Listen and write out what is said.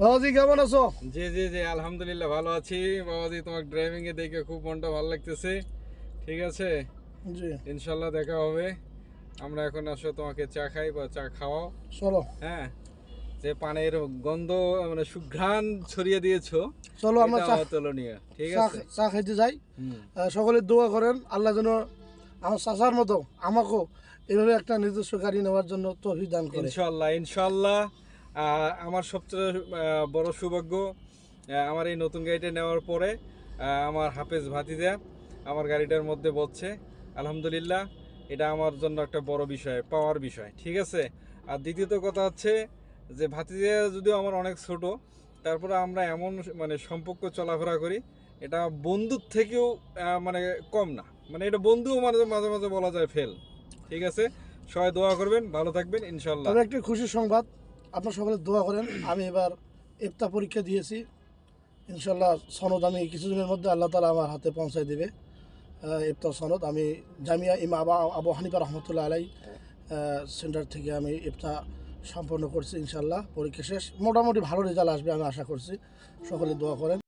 বাবাজি কেমন আছো? জি জি জি আলহামদুলিল্লাহ ভালো আছি। বাবাজি তোমার ড্রাইভিং এ দেখে খুব মনটা ভালো লাগতেছে। ঠিক আছে? জি। ইনশাল্লাহ দেখা হবে। আমরা এখন আসো তোমাকে চা খাই বা চা খাওয়াও। চলো। হ্যাঁ? যে পানের গন্ধ মানে সুঘ্রাণ ছড়িয়ে দিয়েছ চলো আমরা চা তুলনীয়। ঠিক আছে? চা খাইতে যাই। সকলে দোয়া করেন আল্লাহ যেন আমার চাচার মতো আমাকেও এভাবে একটা নিজস্ব গাড়ি নেওয়ার জন্য তৌফিক দান করে। ইনশাল্লাহ ইনশাল্লাহ। আমার সবচেয়ে বড় সৌভাগ্য আমার এই নতুন গাড়িটা নেওয়ার পরে আমার হাফেজ ভাতিজা আমার গাড়িটার মধ্যে বলছে, আলহামদুলিল্লাহ, এটা আমার জন্য একটা বড় বিষয়, পাওয়ার বিষয়, ঠিক আছে? আর দ্বিতীয়ত কথা হচ্ছে যে, ভাতিজা যদিও আমার অনেক ছোট, তারপরে আমরা এমন মানে সম্পর্ক চলাফেরা করি, এটা বন্ধুর থেকেও মানে কম না মানে এটা বন্ধুও মাঝে মাঝে মাঝে বলা যায় ফেল, ঠিক আছে? সবাই দোয়া করবেন, ভালো থাকবেন ইনশাল্লাহ একটা খুশির সংবাদ আপনার সকলে দোয়া করেন, আমি এবার ইফতা পরীক্ষা দিয়েছি। ইনশাল্লাহ সনদ আমি কিছুদিনের মধ্যে আল্লাহ তালা আমার হাতে পৌঁছায় দেবে ইফতার সনদ। আমি জামিয়া ইমা আবা আবু হানিফা রহমতুল্লাহ আলাই সেন্টার থেকে আমি ইফতা সম্পন্ন করছি ইনশাল্লাহ পরীক্ষা শেষ। মোটামুটি ভালো রেজাল্ট আসবে আমি আশা করছি। সকলে দোয়া করেন।